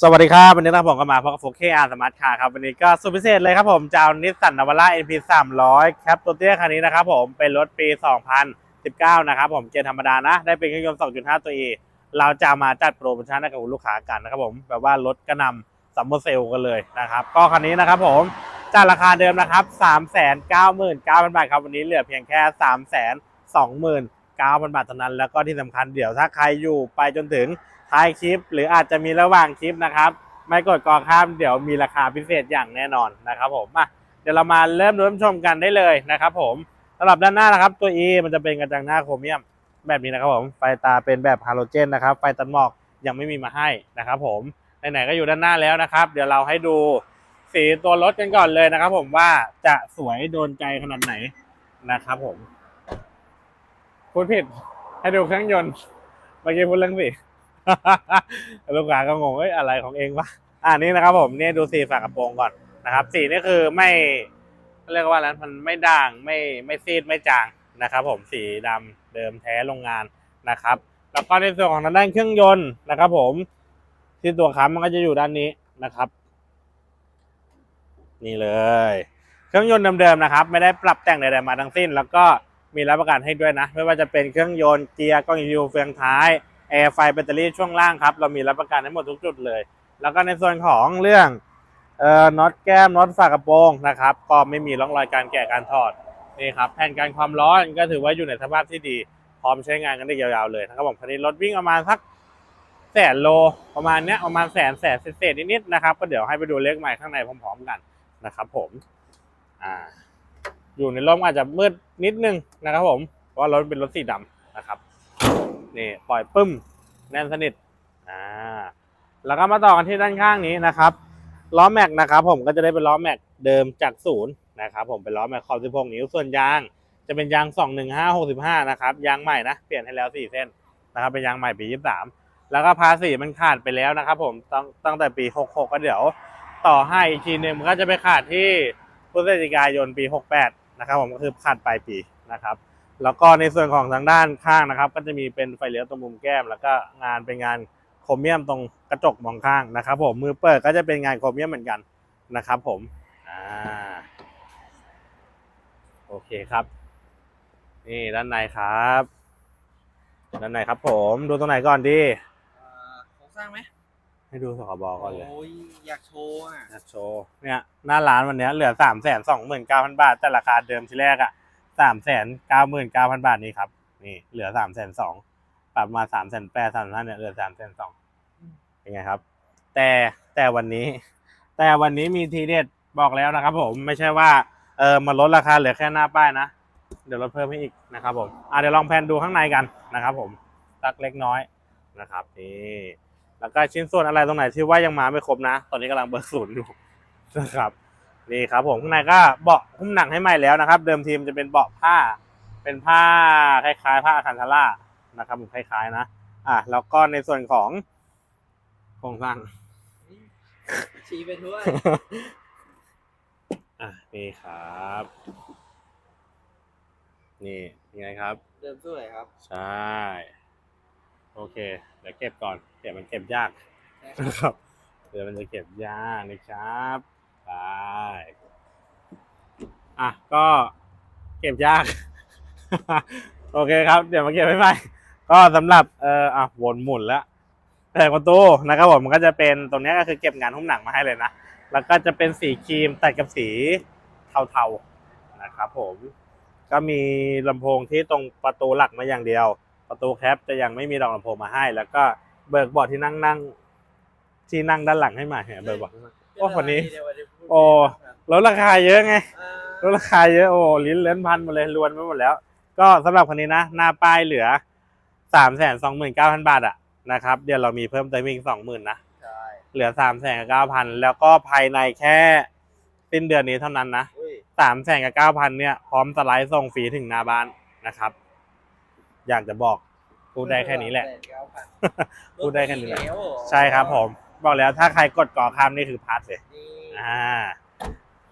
สวัสดีครับวันนี้นะครับผมก็มาพบกับโฟเคอาร์สมาร์ทคาร์ครับวันนี้ก็สุดพิเศษเลยครับผมจะเอานิสสันนาวาร่า NP 300แคปตัวเตี้ยคันนี้นะครับผมเป็นรถปี 2019 นะครับผมเกียร์ธรรมดานะ ได้เป็นเครื่องยนต์ 2.5 ตัว E เราจะมาจัดโปรโมชั่นให้กับคุณลูกค้ากันนะครับผมแบบว่ารถกระนำซัมเมอร์เซลกันเลยนะครับก็คันนี้นะครับผมจากราคาเดิมนะครับ 399,000 บาทครับวันนี้เหลือเพียงแค่ 329,000บาทเท่านั้น แล้วก็ที่สำคัญเดี๋ยวถ้าใครอยู่ไปจนถึงท้ายคลิป หรืออาจจะมีระหว่างคลิปนะครับ ไม่กดกอข้ามเดี๋ยวมีราคาพิเศษอย่างแน่นอนนะครับผมมาเดี๋ยวเรามาเริ่มรับชมกันได้เลยนะครับผมสำหรับด้านหน้านะครับตัว E มันจะเป็นกระจังหน้าโครเมียมแบบนี้นะครับผมไฟตาเป็นแบบฮาโลเจนนะครับไฟตัดหมอกยังไม่มีมาให้นะครับผมไหนๆก็อยู่ด้านหน้าแล้วนะครับ เดี๋ยวเราให้ดูสีตัวรถกันก่อนเลยนะครับ ผมว่าจะสวยโดนใจขนาดไหนนะครับผม พูดผิดให้ดูเครื่องยนต์เมื่อกี้พูดเรื่องสีลูกค้าก็งงเอ้ยอะไรของเองวะอ่านี่นะครับ ผมเนี่ยดูสีฝากระโปรงก่อนนะครับ สีนี่คือไม่เรียกว่าอะไรมันไม่ด่างไม่ไม่ซีดไม่จางนะครับ ผมสีดำเดิมแท้โรงงานนะครับ แล้วก็ในส่วนของทางด้านเครื่องยนต์นะครับ ผมที่ตัวค้ำมันก็จะอยู่ด้านนี้นะครับ นี่เลย เครื่องยนต์เดิมๆนะครับ ไม่ได้ปรับแต่งใดๆมาทั้งสิ้น แล้วก็ มีรับประกันให้ด้วยนะ ไม่ว่าจะเป็นเครื่องยนต์เกียร์กล้องยูเฟืองท้ายแอร์ไฟแบตเตอรี่ช่วงล่างครับเรามีรับประกันให้หมดทุกจุดเลย แล้วก็ในส่วนของเรื่องเอ่อน็อตแก้มน็อตฝากระโปรงนะครับก็ไม่มีร่องรอยการแกะการถอดนี่ครับแผ่นกันความร้อนก็ถือว่าอยู่ในสภาพที่ดีพร้อมใช้งานกันได้ยาวๆเลยนะครับผมคันนี้รถวิ่งประมาณสักแสนโลประมาณเนี้ยประมาณแสนแสนเศษนิดๆนะครับก็เดี๋ยวให้ไปดูเลขใหม่ข้างในพร้อมๆกันนะครับผมอ่า อยู่ในร่มอาจจะมืดนิดนึงนะครับผมเพราะว่ารถเป็นรถสีดำนะครับนี่ปล่อยปึ้มแน่นสนิทอ่าแล้วก็มาต่อกันที่ด้านข้างนี้นะครับล้อแม็กนะครับผมก็จะได้เป็นล้อแม็กเดิมจากศูนย์นะครับผมเป็นล้อแม็กขอบ16 นิ้วส่วนยางจะเป็นยาง 215 65 นะครับยางใหม่นะเปลี่ยนให้แล้ว 4 เส้นนะครับเป็นยางใหม่ปี 23 แล้วก็ภาษีมันขาดไปแล้วนะครับผมตั้งตั้งแต่ปี 66 ก็เดี๋ยวต่อให้อีกทีหนึงมันก็จะไปขาดที่พฤศจิกายนปี 68 นะครับผมก็คือขาดปลายปีนะครับ แล้วก็ในส่วนของทางด้านข้างนะครับ ก็จะมีเป็นไฟเลี้ยวตรงมุมแก้ม แล้วก็งานเป็นงานโครเมียมตรงกระจกมองข้างนะครับผมมือเปิดก็จะเป็นงานโครเมียมเหมือนกันนะครับผมอ่าโอเคครับ นี่ด้านในครับ ด้านในครับผมดูตรงไหนก่อนดีโครงสร้างไหม ให้ดูสคบก่อนเลย โอ้ยอยากโชว์อะอยากโชว์เนี่ยหน้าร้านวันเนี้ยเหลือสามแสนสองหมื่นเก้าพันบาท แต่ราคาเดิมทีแรกอะสามแสนเก้าหมื่นเก้าพันบาทนี่ครับนี่เหลือสามแสนสองปรับมาสามแสนแปดสามพันเนี่ยเหลือสามแสนสองเป็นไงครับ แต่แต่วันนี้ แต่วันนี้มีทีเด็ดบอกแล้วนะครับ ผมไม่ใช่ว่าเออมาลดราคาเหลือแค่หน้าป้ายนะเดี๋ยวลดเพิ่มให้อีกนะครับผมอะเดี๋ยวลองแพนดูข้างในกันนะครับ ผมสักเล็กน้อยนะครับนี่ แล้วก็ชิ้นส่วนอะไรตรงไหนที่ว่ายังมาไม่ครบนะ ตอนนี้กำลังเบิกศูนย์อยู่นะครับนี่ครับผมข้างในก็เบาะหุ้มหนังให้ใหม่แล้วนะครับ เดิมทีมจะเป็นเบาะผ้า เป็นผ้าคล้ายๆ ผ้าอาคันทาร่านะครับผมคล้ายๆนะ อะแล้วก็ในส่วนของโครงสร้างชี้ไปทั่วอะนี่ครับ นี่ยังไงครับ เดิมสวยครับ ใช่ โอเค เดี๋ยวเก็บก่อน เดี๋ยวมันเก็บยากนะครับเดี๋ยวมันจะเก็บยากนะครับไปอะก็เก็บยาก โอเคครับ เดี๋ยวมาเก็บให้ใหม่ก็สำหรับเอ่ออะวนหมุนแล้วแต่ประตูนะครับผมมันก็จะเป็นตรงเนี้ยก็คือเก็บงานหุ้มหนังมาให้เลยนะแล้วก็จะเป็นสีครีมตัดกับสีเทาๆนะครับผม ก็มีลำโพงที่ตรงประตูหลักมาอย่างเดียว ประตูแคปจะยังไม่มีดอกลำโพงมาให้ แล้วก็ เบิกบอร์ดที่นั่งนั่งที่นั่งด้านหลังให้ใหม่เนี่ยเบิกบอร์ด โอ้วันนี้ โอ้ลดราคาเยอะไงอ่าลดราคาเยอะโอ้ลิ้นเลื้อนพันหมดเลยรวนไปหมดแล้ว ก็สำหรับคันนี้นะ หน้าป้ายเหลือสามแสนสองหมื่นเก้าพันบาทอะนะครับเดี๋ยวเรามีเพิ่มเติมอีกสองหมื่นนะใช่เหลือสามแสนกับเก้าพันแล้วก็ภายในแค่สิ้นเดือนนี้เท่านั้นนะอุ้ยสามแสนกับเก้าพันเนี่ยพร้อมสไลด์ส่งฟรีถึงหน้าบ้านนะครับ อยากจะบอก พูดได้แค่นี้แหละ8,900พูดได้แค่นี้แหละรถมีวใช่ครับผม บอกแล้วถ้าใครกดก่อข้ามนี่คือพาร์ทเลยนี่อ่า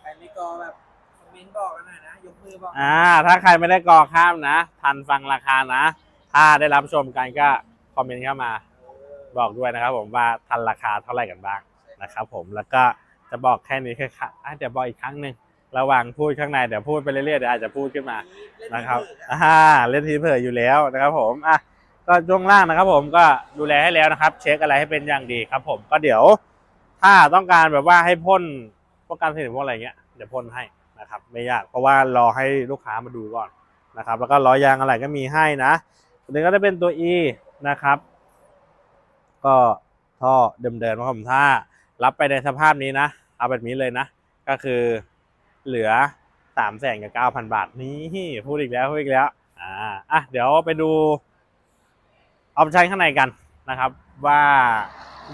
ใครไม่กอแบบคอมเมนต์บอกกันหน่อยนะ ยกมือบอก อ่า ถ้าใครไม่ได้ก่อข้ามนะ ทันฟังราคานะ ถ้าได้รับชมกันก็คอมเมนต์เข้ามาเออบอกด้วยนะครับผมว่าทันราคาเท่าไหร่กันบ้างนะครับผม แล้วก็จะบอกแค่นี้แค่ค่ะอะเดี๋ยวบอกอีกครั้งหนึ่งระหว่างพูดข้างในเดี๋ยวพูดไปเรื่อยๆเดี๋ยวอาจจะพูดขึ้นมานะครับอ่าเล่นทีเผยอยู่แล้วนะครับผมอะ ก็ช่วงล่างนะครับ ผมก็ดูแลให้แล้วนะครับ เช็คอะไรให้เป็นอย่างดีครับ ผมก็เดี๋ยวถ้าต้องการแบบว่าให้พ่นพวกการสนิมพวกอะไรเงี้ยเดี๋ยวพ่นให้นะครับ ไม่ยากเพราะว่ารอให้ลูกค้ามาดูก่อนนะครับ แล้วก็ล้อยางอะไรก็มีให้นะตัวนี้ก็จะเป็นตัว E นะครับ ก็ท่อเดิมๆนะครับผมถ้ารับไปในสภาพนี้นะ เอาแบบนี้เลยนะ ก็คือเหลือสามแสนกับเก้าพันบาทนี่พูดอีกแล้วพูดอีกแล้วอ่าอะเดี๋ยวไปดู เออปชันข้างในกันนะครับ ว่า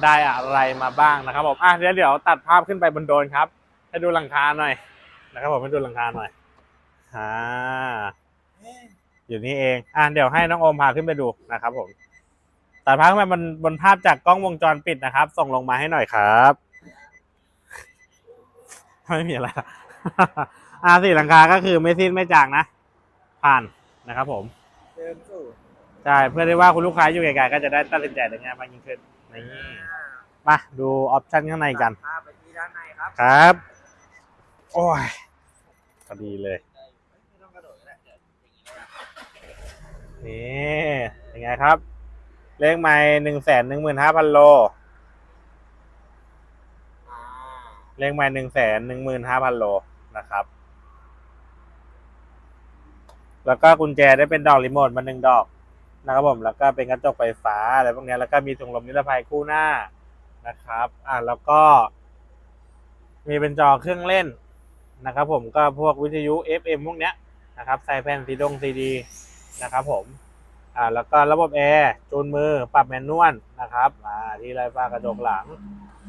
ได้อะไรมาบ้างนะครับผมอะเดี๋ยวเดี๋ยวตัดภาพขึ้นไปบนโดนครับ ให้ดูหลังคาหน่อยนะครับผมให้ดูหลังคาหน่อยอ่าอยู่นี่เองอะเดี๋ยวให้น้องโอมพาขึ้นไปดูนะครับผมตัดภาพขึ้นไปบนบนภาพจากกล้องวงจรปิดนะครับ ส่งลงมาให้หน่อยครับไม่มีอะไรอ่าสีหลังคาก็คือไม่สิ้นไม่จางนะ ผ่านนะครับผมเดิมสู่ ใช่เพื่อที่ว่าคุณลูกค้าอยู่ไกลๆก็จะได้ตัดสินใจได้ง่ายมากยิ่งขึ้นนี่มาดูออปชันข้างในกันภาพไปที่ด้านในครับครับ โอ้ยพอดีเลยไม่ต้องกระโดดก็ได้เดี๋ยวอย่างนี้แล้วกันนี่เป็นไงครับ เลขไม่หนึ่งแสนหนึ่งหมื่นห้าพันโลอ่าเลขไม่หนึ่งแสนหนึ่งหมื่นห้าพันโลนะครับ แล้วก็กุญแจได้เป็นดอกรีโมทมาหนึ่งดอก นะครับผมแล้วก็เป็นกระจกไฟฟ้าอะไรพวกนี้แล้วก็มีถุงลมนิรภัยคู่หน้านะครับ อ่าแล้วก็ มีเป็นจอเครื่องเล่นนะครับผมก็พวกวิทยุ FM พวกเนี้ยนะครับใส่แผ่นซีดงซีดีนะครับผมอ่าแล้วก็ระบบแอร์จูนมือปรับแมนนวลนะครับอ่าที่ไรฟ้ากระจกหลัง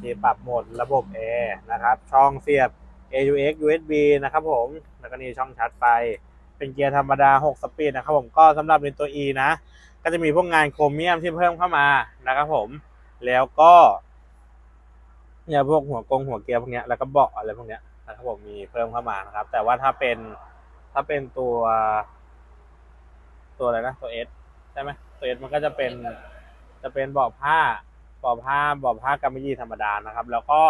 ที่ปรับโหมดระบบแอร์นะครับช่องเสียบ AUX USB นะครับผมแล้วก็นี่ช่องชาร์จไฟ เป็นเกียร์ธรรมดา 6 สปีดนะครับผมก็สำหรับในตัว E นะ ก็จะมีพวกงานโครเมียมที่เพิ่มเข้ามานะครับผม แล้วก็เนี่ยพวกหัวกงหัวเกียร์พวกเนี้ยแล้วก็เบาะอะไรพวกเนี้ยนะครับผมมีเพิ่มเข้ามานะครับ แต่ว่าถ้าเป็นถ้าเป็นตัว ตัวอะไรนะตัว S ใช่ไหมตัว S มันก็จะเป็นจะเป็นเบาะผ้าเบาะผ้าเบาะผ้ากำมะหยี่ธรรมดานะครับ แล้วก็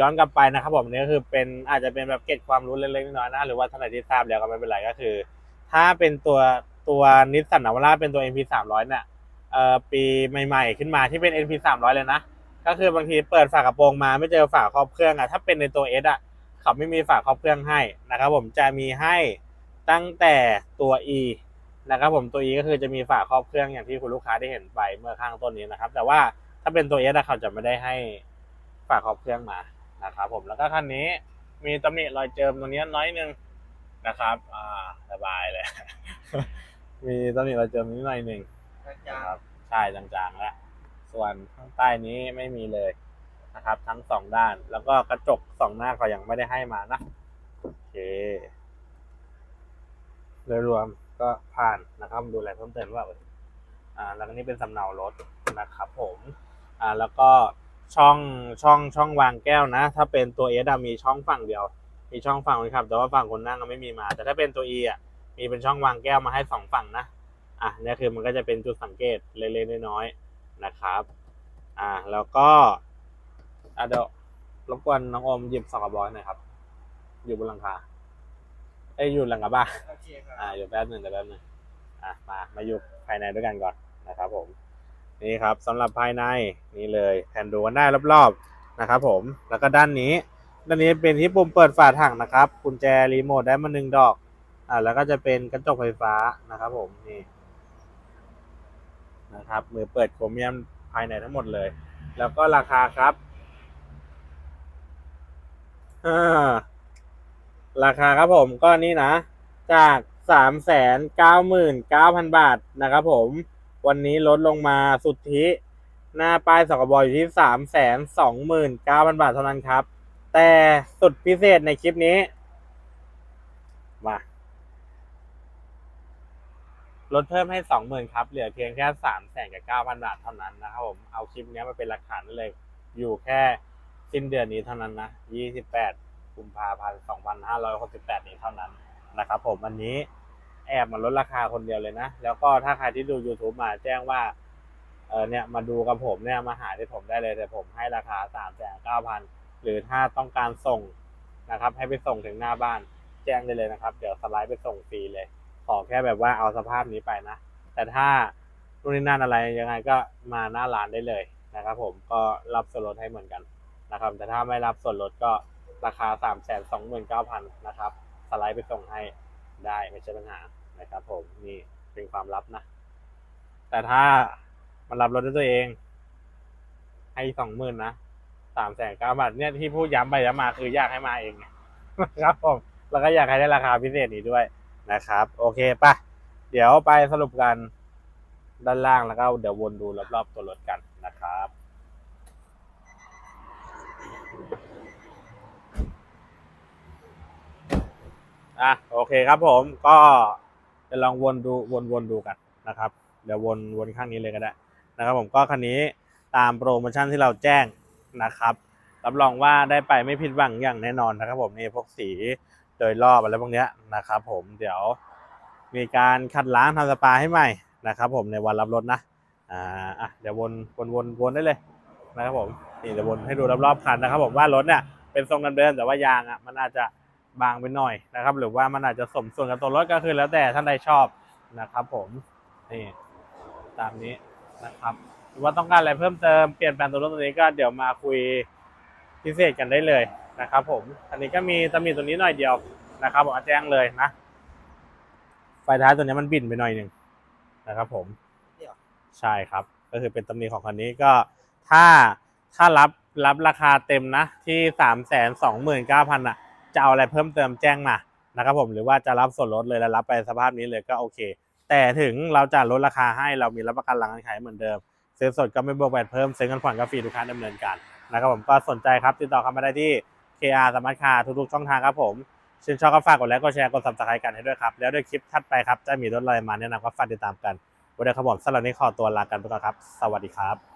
ย้อนกลับไปนะครับผมนี่ก็คือเป็นอาจจะเป็นแบบเก็บความรู้เล็กๆน้อยๆนะหรือว่าท่านไหนที่ทราบแล้วก็ไม่เป็นไรก็คือ ถ้าเป็นตัว ตัวนิสสันนาวาร่าเป็นตัว NP 300เนี่ยเอ่อปีใหม่ๆ ขึ้นมาที่เป็น NP 300 เลยนะ ก็คือบางทีเปิดฝากระโปรงมาไม่เจอฝาครอบเครื่องอะถ้าเป็นในตัว S อะเขาไม่มีฝาครอบเครื่องให้นะครับผมจะมีให้ตั้งแต่ตัว E นะครับผมตัว E ก็คือจะมีฝาครอบเครื่องอย่างที่คุณลูกค้าได้เห็นไปเมื่อข้างต้นนี้นะครับ แต่ว่าถ้าเป็นตัว S อะเขาจะไม่ได้ให้ฝาครอบเครื่องมานะครับผมแล้วก็คันนี้มีตำหนิรอยเจิมตรงนี้น้อยนึงนะครับ อ่าสบายเลย มีตำหนิรอยเจิมนิดหน่อยหนึ่งกระนะจาครับใช่จางๆแล้วส่วนข้างใต้นี้ไม่มีเลยนะครับ ทั้งสองด้าน แล้วก็กระจกสองหน้าเขายังไม่ได้ให้มานะโอเคโดยรวมก็ผ่านนะครับ ดูแลเพิ่มเติมว่าอ่าแล้วก็นี่เป็นสำเนารถนะครับ ผมอ่าแล้วก็ช่องช่องช่องวางแก้วนะ ถ้าเป็นตัวเอสมีช่องฝั่งเดียว มีช่องฝั่งคนขับ แต่ว่าฝั่งคนนั่งก็ไม่มีมา แต่ถ้าเป็นตัว E อะ มีเป็นช่องวางแก้วมาให้สองฝั่งนะ อะเนี่ยคือมันก็จะเป็นจุดสังเกตเล็กๆน้อยๆนะครับ อ่าแล้วก็อะเดี๋ยวรบกวนน้องโอมหยิบสกบอยหน่อยครับ อยู่บนหลังคาเอ้ยอยู่หลังกระบะโอเคครับอ่าอยู่แป๊บหนึ่งเดี๋ยวแป๊บหนึ่งอะมามาอยู่ภายในด้วยกันก่อนนะครับ ผม นี่ครับสำหรับภายในนี่เลยแผ่นดูกันได้รอบๆนะครับ ผมแล้วก็ด้านนี้ด้านนี้เป็นที่ปุ่มเปิดฝาถังนะครับกุญแจรีโมทได้มาหนึ่งดอก อ่าแล้วก็จะเป็นกระจกไฟฟ้านะครับ ผมนี่นะครับ มือเปิดโครเมียมภายในทั้งหมดเลย แล้วก็ราคาครับอ่าราคาครับผมก็นี่นะ จากสามแสนเก้าหมื่นเก้าพันบาทนะครับผม วันนี้ลดลงมาสุทธิ หน้าป้ายสกบอยู่ที่สามแสนสองหมื่นเก้าพันบาทเท่านั้นครับ แต่สุดพิเศษในคลิปนี้ มา ลดเพิ่มให้สองหมื่นครับเหลือเพียงแค่สามแสนกับเก้าพันบาทเท่านั้นนะครับผมเอาคลิปนี้มาเป็นหลักฐานเลยอยู่แค่สิ้นเดือนนี้เท่านั้นนะยี่สิบแปดกุมภาพันธ์สองพันห้าร้อยหกสิบแปดนี้เท่านั้นนะครับผมอันนี้แอบมาลดราคาคนเดียวเลยนะ แล้วก็ถ้าใครที่ดู YouTube มาแจ้งว่าเออเนี่ยมาดูกับผมเนี่ยมาหาที่ผมได้เลยแต่ผมให้ราคาสามแสนเก้าพันหรือถ้าต้องการส่งนะครับ ให้ไปส่งถึงหน้าบ้านแจ้งได้เลยนะครับ เดี๋ยวสไลด์ไปส่งฟรีเลย ขอแค่แบบว่าเอาสภาพนี้ไปนะ แต่ถ้ารุ่นนี้นั่นอะไรยังไงก็มาหน้าร้านได้เลยนะครับผมก็รับส่วนลดให้เหมือนกันนะครับ แต่ถ้าไม่รับส่วนลดก็ราคา3ามแสนสองหมื่นเก้าพันนะครับ สไลด์ไปส่งให้ได้ไม่ใช่ปัญหานะครับผมนี่เป็นความลับนะ แต่ถ้ามันรับรถด้วยตัวเอง ให้สองหมื่นนะสามแสนเก้าบาทเนี่ยที่พูดย้ำไปย้ำมาคืออยากให้มาเองไงครับผม แล้วก็อยากให้ได้ราคาพิเศษนี้ด้วย นะครับ โอเคปะเดี๋ยวไปสรุปกันด้านล่างแล้วก็เดี๋ยววนดูรอบๆตัวรถกันนะครับอะโอเคครับผมก็จะลองวนดูวนวนดูกันนะครับ เดี๋ยววนวนข้างนี้เลยก็ได้นะครับ ผมก็คันนี้ตามโปรโมชั่นที่เราแจ้งนะครับรับรองว่าได้ไปไม่ผิดหวังอย่างแน่นอนนะครับ ผมนี่พวกสี โดยรอบอะไรพวกเนี้ยนะครับ ผมเดี๋ยวมีการขัดล้างทำสปาให้ใหม่นะครับ ผมในวันรับรถนะอ่าอะเดี๋ยววนวนวนวนได้เลยนะครับผมนี่เดี๋ยววนให้ดูรอบๆคันนะครับ ผมว่ารถเนี่ยเป็นทรงเดิมแต่ว่ายางอะมันอาจจะบางไปหน่อยนะครับ หรือว่ามันอาจจะสมส่วนกับตัวรถก็คือแล้วแต่ท่านใดชอบนะครับ ผมนี่ตามนี้นะครับหรือว่าต้องการอะไรเพิ่มเติมเปลี่ยนแปลงตัวรถตัวนี้ก็เดี๋ยวมาคุยพิเศษกันได้เลย นะครับผมอันนี้ก็มีตำหนิตัวนี้หน่อยเดียวนะครับผมเอาแจ้งเลยนะ ไฟท้ายตัวนี้มันบินไปหน่อยหนึ่งนะครับ ผมเดี๋ยวใช่ครับ ก็คือเป็นตำหนิของคันนี้ก็ถ้าถ้ารับรับราคาเต็มนะ ที่สามแสนสองหมื่นเก้าพันอะ จะเอาอะไรเพิ่มเติมแจ้งมานะครับผมหรือว่าจะรับส่วนลดเลยแล้วรับไปสภาพนี้เลยก็โอเค แต่ถึงเราจะลดราคาให้เรามีรับประกันหลังการขายเหมือนเดิมซื้อสดก็ไม่บวกแวดเพิ่มซื้อเงินผ่อนก็ฟรีทุกครั้งดำเนินการนะครับผมก็สนใจครับติดต่อเข้ามาได้ที่ KR สมาร์ทคาร์ทุกๆช่องทางครับผมชื่นชอบก็ฝากกดไลค์กดแชร์กด subscribe กันให้ด้วยครับ แล้วด้วยคลิปถัดไปครับ จะมีรถอะไรมาแนะนำก็ฝากติดตามกันวันนี้ครับผมสำหรับวันนี้ขอตัวลากันไปก่อนครับ สวัสดีครับ